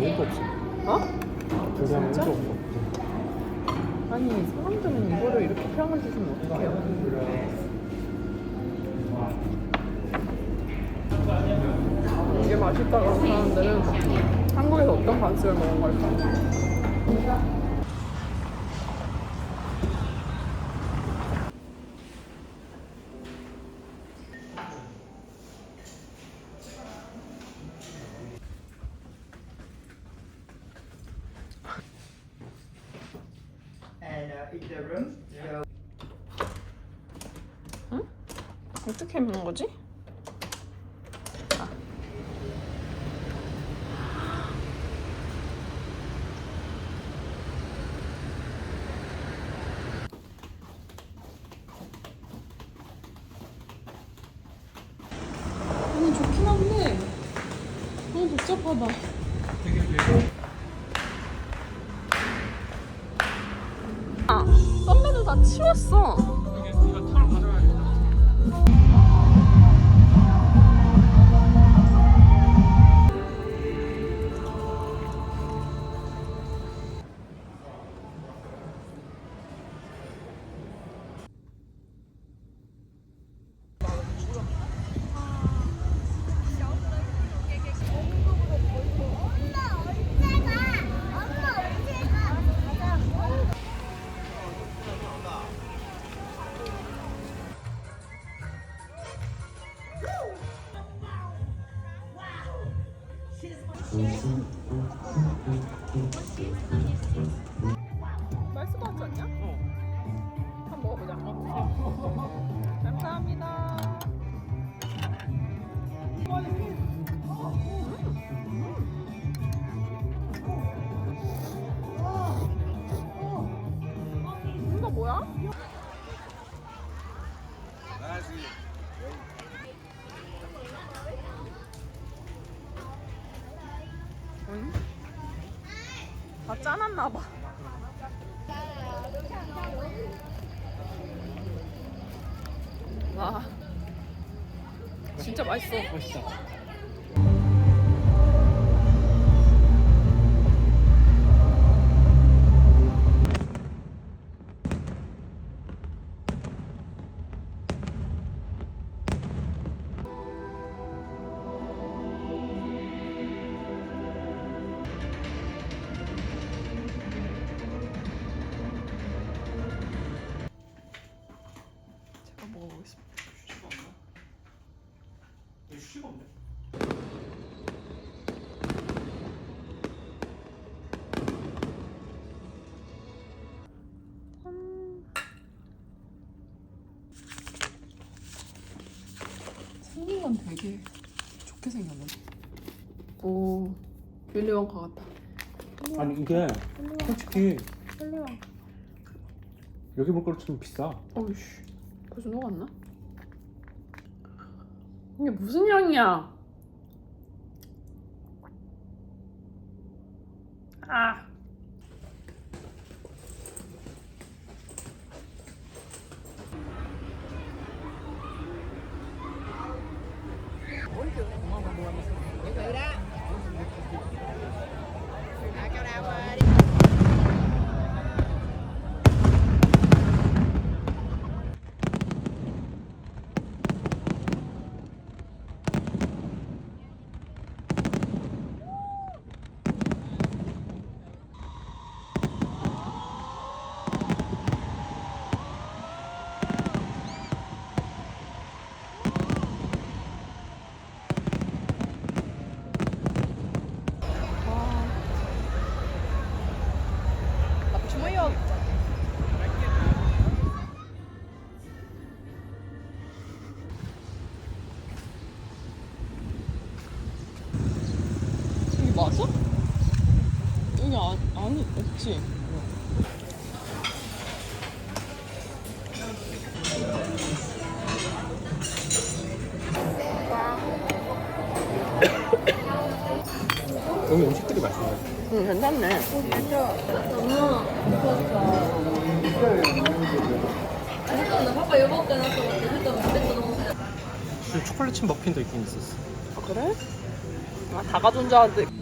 1도 없어. 어? 진짜? 1도 없어. 아니 사람들은 이거를 이렇게 평을 주시면 어떡해요? 이게 맛있다고 하는 사람들은 한국에서 어떤 반스를 먹은 걸까? In the room, so 어떻게 먹는 거지? 아니 좋긴 한데 너무 복잡하다. 아, 썸네일 다 치웠어. 이거 털 가져가야겠다. คุณผู้ชมคุณผู้ชมคุณผู้ชม 짜놨나 봐. 와 진짜 맛있어 맛있다. 되게 좋게 생겼네 오 윌리원카 같다 아니 이게 솔직히 윌리원카 여기 볼 거로 치면 비싸. 어이씨 벌써 녹았나? 이게 무슨 향이야 아 좋아요 그치? 여기 음식들이 맛있네. 응, 괜찮네. 초콜릿 침 머핀도 있긴 있었어. 아, 그래? 아, 다 가져온 줄 알았는데.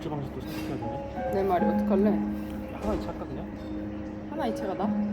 결제 방식도 선택해야 되네. 내 말이 어떡할래? 하나 찾까 그냥? 하나 이체가 나?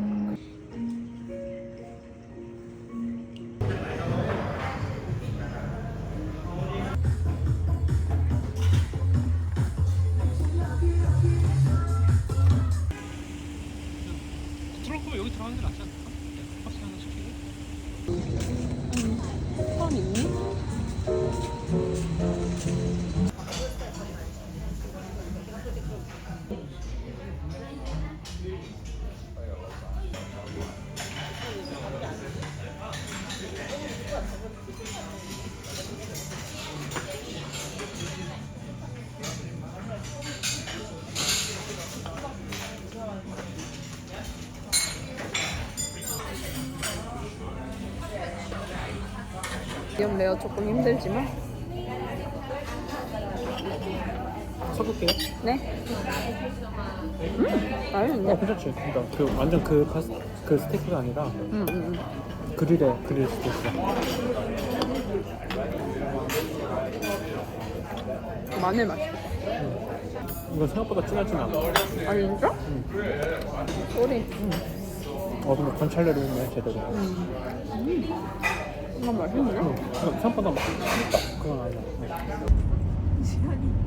미역 레어 조금 힘들지만 써볼게요. 네. 음, 맛있네. 어, 괜찮지. 그러니까 그 완전 그, 파스, 그 스테이크가 아니라 음, 음, 음. 그릴에 그릴 스테이크. 마늘 맛있어. 이건 생각보다 진하진 않아. 아 진짜? 소리. 어, 근데 관찰래로 있네 제대로. 이거 이거 생각보다 막 맵다. 그건 아니야. 네. It